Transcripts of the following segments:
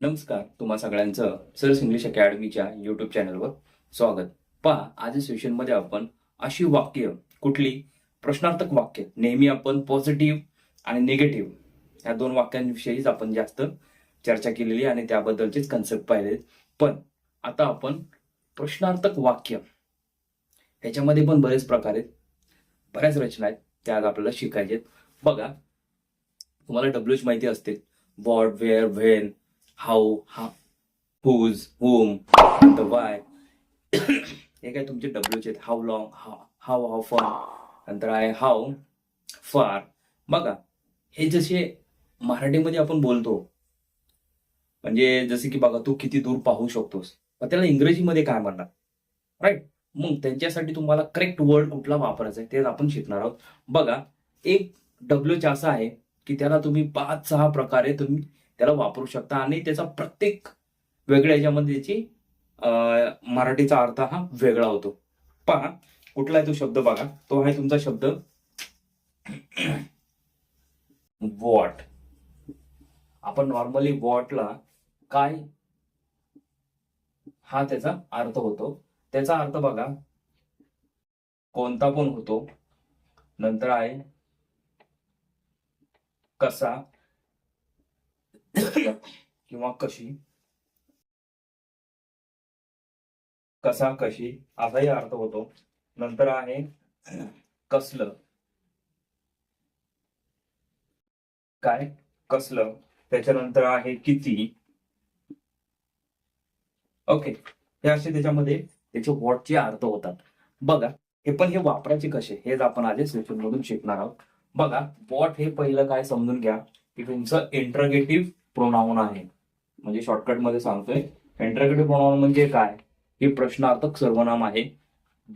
नमस्कार तुम्हा सगळ्यांचं सरस इंग्लिश अकॅडमीच्या युट्यूब चॅनलवर स्वागत. पहा आज सेशनमध्ये आपण अशी वाक्य कुठली? प्रश्नार्थक वाक्य नेहमी आपण पॉझिटिव्ह आणि निगेटिव्ह या दोन वाक्यांविषयीच आपण जास्त चर्चा केलेली आणि त्याबद्दलचेच कन्सेप्ट पाहिलेत. पण आता आपण प्रश्नार्थक वाक्य ह्याच्यामध्ये पण बरेच प्रकार आहेत. बऱ्याच रचना आहेत त्या आज आपल्याला शिकायचे आहेत. बघा तुम्हाला डब्ल्यूच माहिती असते वॉट वेअर व्हेन हाऊ हा. हुज होम नंतर वाय हे काय तुमचे डब्ल्यूचे आहेत? How long how how for नंतर आहे हाऊ फार बघा हे जसे मराठीमध्ये आपण बोलतो म्हणजे जसे की बघा तू किती दूर पाहू शकतोस. पण त्याला इंग्रजीमध्ये काय म्हणणार? राईट मग त्यांच्यासाठी तुम्हाला करेक्ट वर्ड कुठला वापरायचा आहे ते आपण शिकणार आहोत. बघा एक डब्ल्यूच असा आहे की त्याला तुम्ही पाच सहा प्रकारे तुम्ही त्याला वापरू शकता. आणि त्याचा प्रत्येक वेगळ्या याच्यामध्ये त्याची मराठीचा अर्थ हा वेगळा होतो. पहा कुठला आहे तो शब्द बघा. तो आहे तुमचा शब्द वॉट. आपण नॉर्मली वॉटला काय हा त्याचा अर्थ होतो. त्याचा अर्थ बघा कोणता पण होतो. नंतर आहे कसा किंवा कशी? कसा कशी? असाही अर्थ होतो. नंतर आहे कसलं. काय? कसलं. त्याच्यानंतर आहे किती. ओके. हे असे त्याच्यामध्ये त्याचे वॉटचे अर्थ होतात. बघा हे पण हे वापरायचे कसे? हेच आपण आज सेशन मधून शिकणार आहोत. बघा वॉट हे पहिलं काय समजून घ्या? की तुमचं इंटरगेटिव्ह प्रोनाऊन आहे. म्हणजे शॉर्टकटमध्ये सांगतोय. इंटरगेटिव्ह प्रोनाऊन म्हणजे काय? हे प्रश्नार्थक सर्वनाम आहे.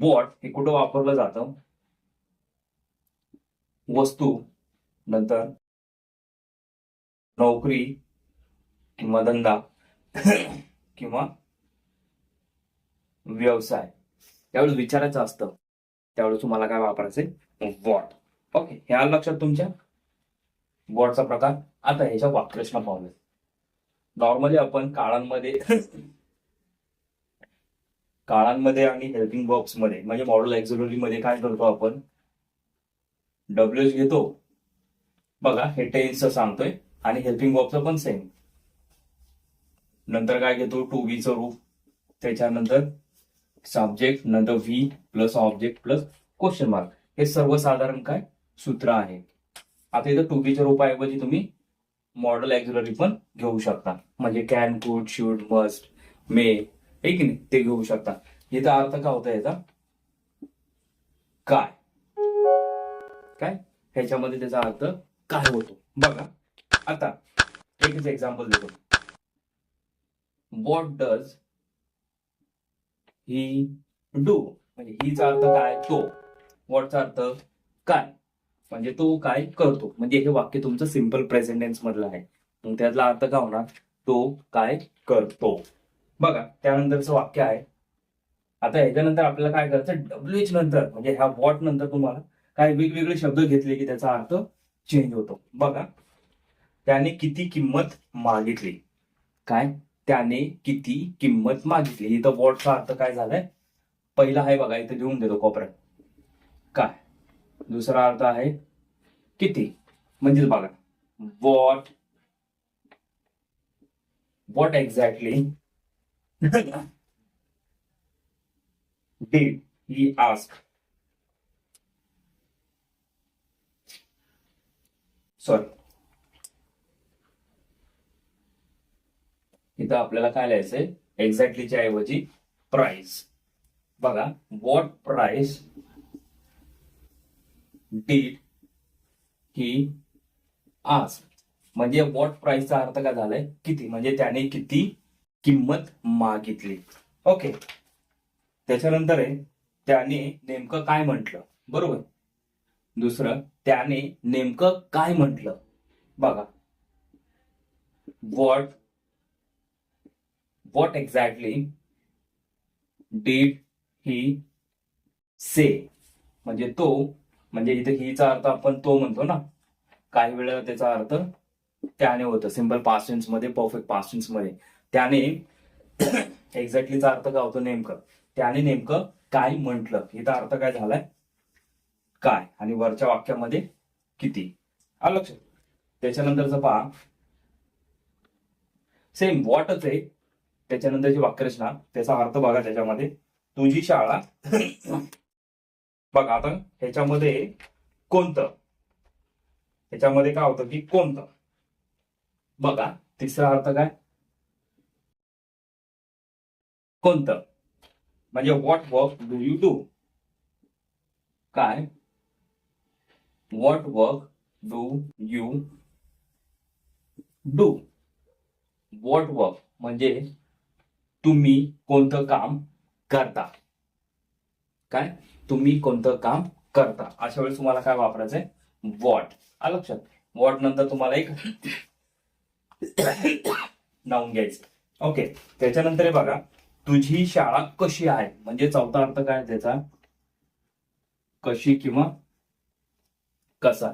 वॉट हे कुठं वापरलं जातं? वस्तू नंतर नोकरी किंवा धंदा किंवा व्यवसाय. त्यावेळेस विचारायचं असतं. त्यावेळेस तुम्हाला काय वापरायचंय? वॉट ओके ह्या लक्षात तुमच्या? वॉटचा प्रकार. आता ह्याच्या वाक्प्रश्न पाहूया नॉर्मली आपण काळांमध्ये काळांमध्ये आणि हेल्पिंग बॉक्समध्ये म्हणजे मॉडेल एक्झोलॉजी मध्ये काय करतो आपण? डब्ल्यू घेतो. बघा हे टेन्सचं सांगतोय आणि हेल्पिंग बॉक्सचं पण सेम नंतर काय घेतो? टू चं रूप. त्याच्यानंतर सब्जेक्ट नंतर V plus object plus question mark हे सर्वसाधारण काय? सूत्र आहे. आता इथं टू बीच्या रूपाऐवजी तुम्ही मॉडेल ऍक्झिलरी पण घेऊ शकता. म्हणजे कॅन कुड शूड मस्ट मे हे की नाही? ते घेऊ शकता. याचा अर्थ काय होता याचा? काय? काय? ह्याच्यामध्ये त्याचा अर्थ काय होतो? बघा. आता एकच एक्झाम्पल देतो. वॉट डज ही डू म्हणजे हीचा अर्थ काय? तो. वॉटचा अर्थ? काय? म्हणजे तो काय करतो? म्हणजे हे वाक्य तुमचं सिंपल प्रेझेंटेन्स मधलं आहे. मग त्यातला अर्थ काय होणार? तो काय करतो? बघा त्यानंतरचं वाक्य आहे. आता ह्याच्यानंतर आपल्याला काय करायचं? डब्ल्यू एच नंतर म्हणजे ह्या वॉट नंतर तुम्हाला काय वेगवेगळे शब्द घेतले की त्याचा अर्थ चेंज होतो. बघा त्याने किती किंमत मागितली? काय? त्याने किती किंमत मागितली? इथं वॉटचा अर्थ काय झालाय? पहिला आहे बघा इथं लिहून देतो कोपऱ्यात काय? दुसरा अर्थ आहे किती? म्हणजेच बघा what what exactly did he ask sorry इथं आपल्याला काय लिहायचंय? एक्झॅक्टलीच्या ऐवजी प्राइस बघा वॉट प्राइस डीड ही आज म्हणजे वॉट प्राइसचा अर्थ काय झालाय? किती? म्हणजे त्याने किती किंमत मागितली. ओके त्याच्यानंतर आहे त्याने नेमकं काय म्हटलं? बरोबर? दुसरं त्याने नेमकं काय म्हटलं? बघा. What what exactly did he say म्हणजे तो म्हणजे इथे हीचा अर्थ आपण तो म्हणतो ना. काही वेळेला त्याचा अर्थ त्याने होतं. सिंपल पास्टेन्समध्ये परफेक्ट पास्टेन्समध्ये. त्याने एक्झॅक्टलीचा अर्थ काय होतो नेमकं? त्याने नेमकं काय म्हटलं? हिचा अर्थ काय झालाय? काय? आणि वरच्या वाक्यामध्ये किती? आलं लक्षात त्याच्यानंतरचं पहा. सेम वॉटच आहे. त्याच्यानंतरची वाक्यरचना. त्याचा अर्थ बघा त्याच्यामध्ये. तुझी शाळा बघा आता ह्याच्यामध्ये कोणतं? ह्याच्यामध्ये काय होतं की कोणतं? बघा तिसरा अर्थ काय? कोणतं? म्हणजे what work do you do काय? What work do you do what work म्हणजे तुम्ही कोणतं काम करता. काय? तुम्ही कोणतं काम करता? अशा वेळेस तुम्हाला काय वापरायचंय? वॉट आ लक्षात. वॉट नंतर तुम्हाला एक नाऊन घ्यायचं. ओके त्याच्यानंतर बघा. तुझी शाळा कशी आहे? म्हणजे चौथा अर्थ काय त्याचा? कशी किंवा कसा?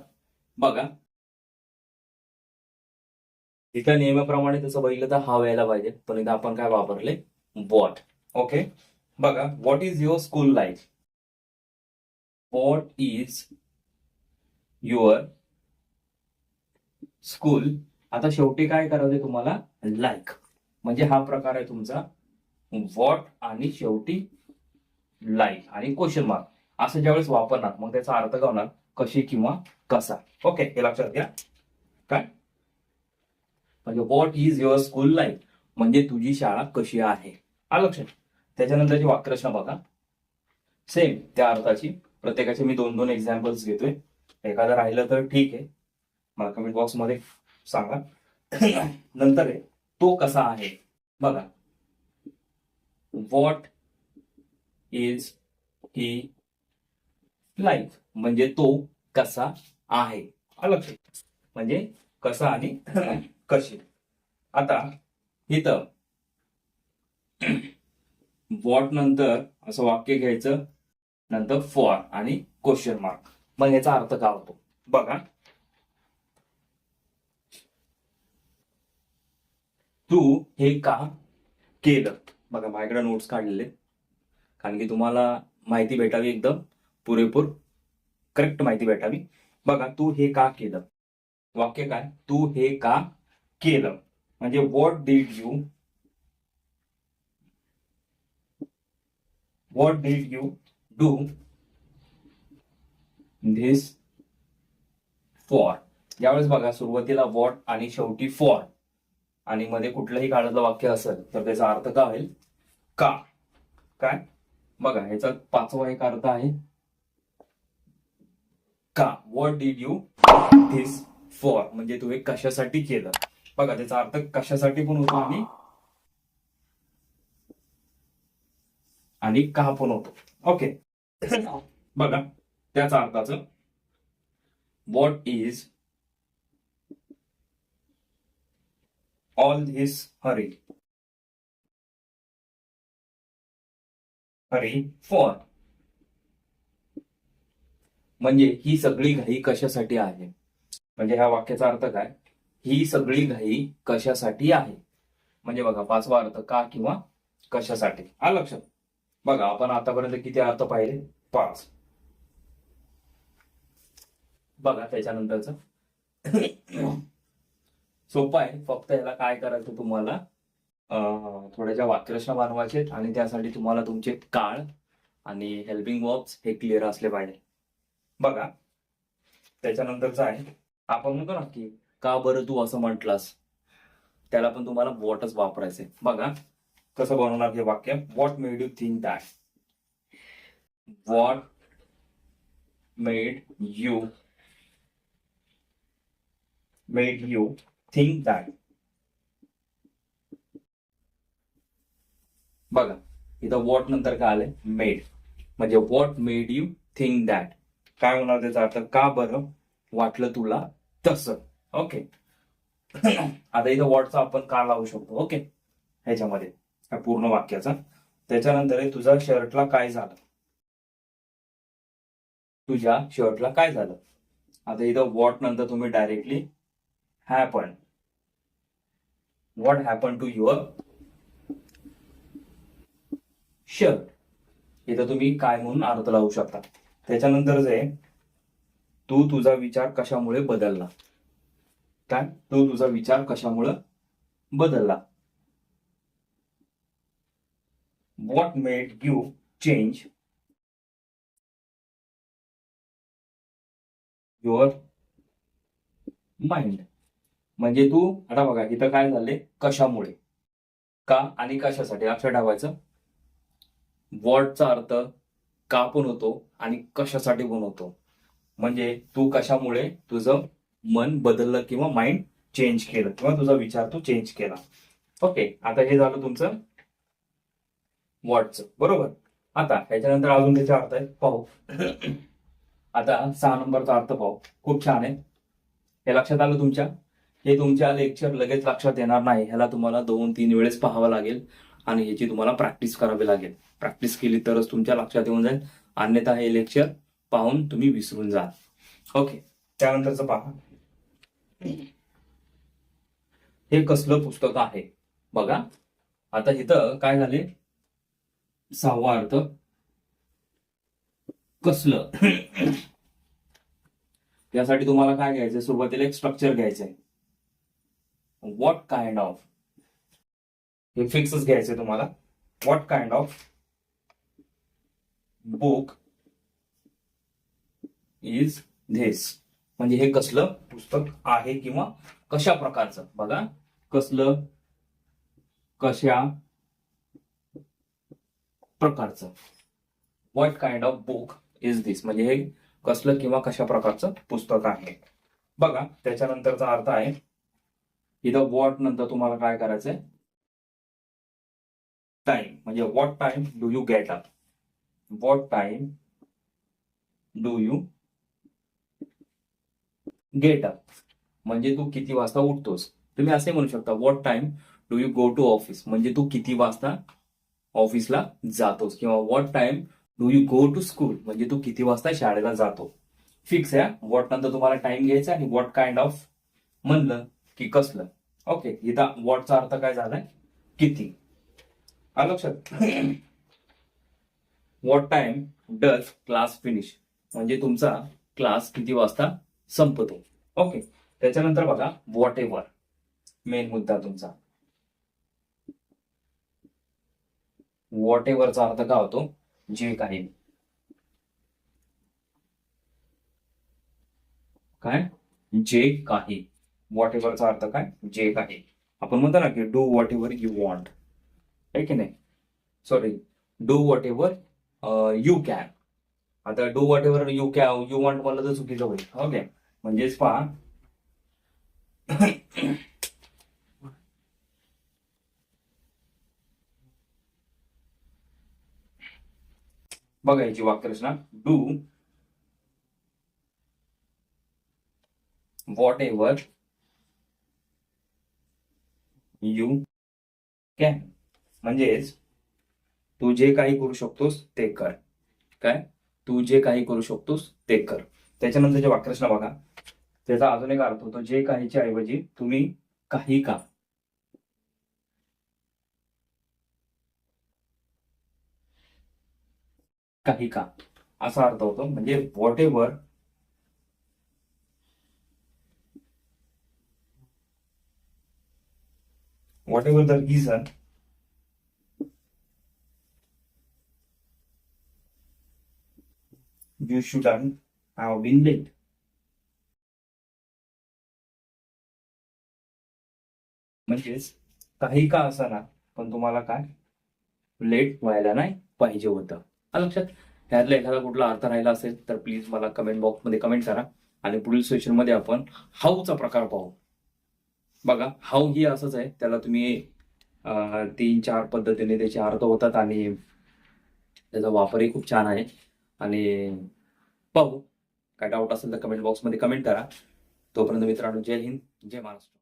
बघा. इथं नियमाप्रमाणे तसं बघितलं तर हा व्हायला पाहिजे. पण इथं आपण काय वापरले? वॉट ओके बघा. What is your school life what is your school आता शेवटी काय करायचं तुम्हाला? लाईक म्हणजे हा प्रकार आहे तुमचा. व्हॉट आणि शेवटी लाईक आणि क्वेश्चन मार्क असं ज्यावेळेस वापरणार मग त्याचा अर्थ काय होणार? कशी किंवा कसा. ओके हे लक्षात घ्या. काय? म्हणजे what is your school life म्हणजे तुझी शाळा कशी आहे? आलं लक्षात. त्याच्यानंतरची वाक्यरचना बघा. सेम त्या अर्थाची. प्रत्येकाचे मी दोन दोन एक्झाम्पल्स घेतोय. एखादं राहिलं तर ठीक आहे. मला कमेंट बॉक्समध्ये सांगा. नंतर आहे तो कसा आहे? बघा. व्हॉट इज ही लाईफ म्हणजे तो कसा आहे? अलग म्हणजे कसा आणि कशी. आता इथं. वॉट नंतर असं वाक्य घ्यायचं. नंतर फॉर आणि क्वेश्चन मार्क मग याचा अर्थ काय होतो? बघा. तू हे का केलं? बघा माझ्याकडे नोट्स काढलेले. कारण की तुम्हाला माहिती भेटावी एकदम. पुरेपूर. करेक्ट माहिती भेटावी. बघा तू हे का केलं? वाक्य काय? तू हे का केलं? म्हणजे what did you what did you do this for यावेळेस बघा सुरुवातीला वॉट आणि शेवटी फॉर आणि मध्ये कुठलंही काळातलं वाक्य असेल तर त्याचा अर्थ काय होईल? का. काय? बघा ह्याचा पाचवा एक अर्थ आहे. का. What did you this for म्हणजे तू हे कशासाठी केलं? बघा त्याचा अर्थ कशासाठी पण होतो आणि आणि का पण होतो. ओके बघा त्याचा अर्थाचं what is all this hurry hurry for म्हणजे ही सगळी घाई कशासाठी आहे? म्हणजे ह्या वाक्याचा अर्थ काय? ही सगळी घाई कशासाठी आहे? म्हणजे बघा पाचवा अर्थ का किंवा कशासाठी? हा लक्षात. बघा आपण आतापर्यंत किती अर्थ पाहिले? पाच. बघा त्याच्यानंतरच. सोपं आहे. फक्त याला काय करायचं तुम्हाला? थोड्याशा वाक्यरचना बनवायचे आणि त्यासाठी तुम्हाला तुमचे काळ आणि हेल्पिंग वर्ब्स हे क्लिअर असले पाहिजे. बघा. त्याच्यानंतरच आहे. आपण म्हणतो ना की का बरं तू असं म्हटलास? त्याला पण तुम्हाला वॉटच वापरायचे बघा. कसं बनवणार हे वाक्य? What made you think that what made you made you think that बघा इथं वॉट नंतर काय आलंय? मेड म्हणजे what made you think that काय होणार त्याचा अर्थ? का बरं वाटलं तुला तसं? ओके आता इथं व्हॉटचा आपण का लावू शकतो? ओके ह्याच्यामध्ये. या पूर्ण वाक्याचा. त्याच्यानंतर आहे तुझा शर्टला काय झालं? तुझ्या शर्टला काय झालं? आता इथं वॉट नंतर तुम्ही directly happen what happen to your shirt इथं तुम्ही काय म्हणून अर्थ लावू शकता? त्याच्यानंतर जे तू तुझा विचार कशामुळे बदलला? काय? तू तुझा विचार कशामुळे बदलला? What made you change your mind म्हणजे तू आता बघा इथं काय झाले कशामुळे? का आणि कशासाठी? लक्षात ठेवायचं. वॉटचा अर्थ का पण होतो आणि कशासाठी पण होतो म्हणजे तू कशामुळे तुझं मन बदललं किंवा माइंड चेंज केलं? किंवा तुझा विचार तू चेंज केला? ओके आता हे झालं तुमचं वॉटचं. बरोबर? आता ह्याच्यानंतर अजून त्याचे अर्थ आहे पाहू. आता सहा नंबरचा अर्थ पाहू. खूप छान आहे. हे लक्षात आलं तुमच्या? हे तुमच्या लेक्चर लगेच लक्षात येणार नाही. ह्याला तुम्हाला दोन तीन वेळेस पाहावं लागेल आणि ह्याची तुम्हाला प्रॅक्टिस करावी लागेल. प्रॅक्टिस केली तरच तुमच्या लक्षात येऊन जाईल. अन्यथा हे लेक्चर पाहून तुम्ही विसरून जाल. ओके त्यानंतरच पहा. हे कसलं पुस्तक आहे? बघा. आता इथं काय झाले? सहावा अर्थ. कसलं? यासाठी तुम्हाला काय घ्यायचंय? सुरुवातीला एक स्ट्रक्चर घ्यायचंय. व्हॉट काइंड ऑफ हे फिक्सच घ्यायचंय तुम्हाला. What kind of book is this म्हणजे हे कसलं पुस्तक आहे किंवा कशा प्रकारचं? बघा. कसलं? कशा? प्रकारचं. What kind of book is this म्हणजे हे कसलं किंवा कशा प्रकारचं पुस्तक आहे? बघा त्याच्यानंतरचा अर्थ आहे इथं वॉट नंतर तुम्हाला काय करायचंय? टाइम म्हणजे what time do you get up what time do you get up म्हणजे तू किती वाजता उठतोस? तुम्ही असे म्हणू शकता what time do you go to office म्हणजे तू किती वाजता ऑफिसला जातोस. किंवा what time do you go to school म्हणजे तू किती वाजता शाळेला जातो? फिक्स आहे व्हॉट नंतर तुम्हाला टाइम घ्यायचा आणि व्हॉट काइंड ऑफ म्हणलं की कसलं. ओके इथं व्हॉटचा अर्थ काय झालाय? किती? आलं लक्षात? What time does class finish म्हणजे तुमचा क्लास किती वाजता संपतो? ओके त्याच्यानंतर बघा व्हॉट एव्हर मेन मुद्दा तुमचा. वॉट एव्हरचा अर्थ काय होतो? जे काही. काय? जे काही. वॉट एव्हरचा अर्थ काय? जे काही. आपण म्हणतो ना की do whatever you want आहे की नाही? Sorry do whatever you can आता do whatever you can you want म्हणलं तर चुकीचं होईल. ओके म्हणजेच पहा. बघा याची वाक्यरचना. Do whatever you can म्हणजेच तू जे काही करू शकतोस ते कर. काय? तू जे काही करू शकतोस ते कर. त्याच्यानंतरची वाक्यरचना बघा. त्याचा अजून एक अर्थ होतो जे काहीच्या ऐवजी तुम्ही काही का. काही का? असा अर्थ होतो. म्हणजे whatever whatever the reason you shouldn't have been late. म्हणजेच काही का ना पण तुम्हाला काय? लेट व्हायला नाही पाहिजे होतं. लक्षात. ह्यातला एखादा कुठला अर्थ राहिला असेल तर प्लीज मला कमेंट बॉक्समध्ये कमेंट करा आणि पुढील सेशनमध्ये आपण हाऊचा प्रकार पाहू. बघा हाऊ ही असंच आहे. त्याला तुम्ही तीन चार पद्धतीने त्याचे अर्थ होतात आणि त्याचा वापरही खूप छान आहे. आणि पाहू. काय डाऊट असेल तर कमेंट बॉक्समध्ये कमेंट करा. तोपर्यंत मित्रांनो जय हिंद जय महाराष्ट्र.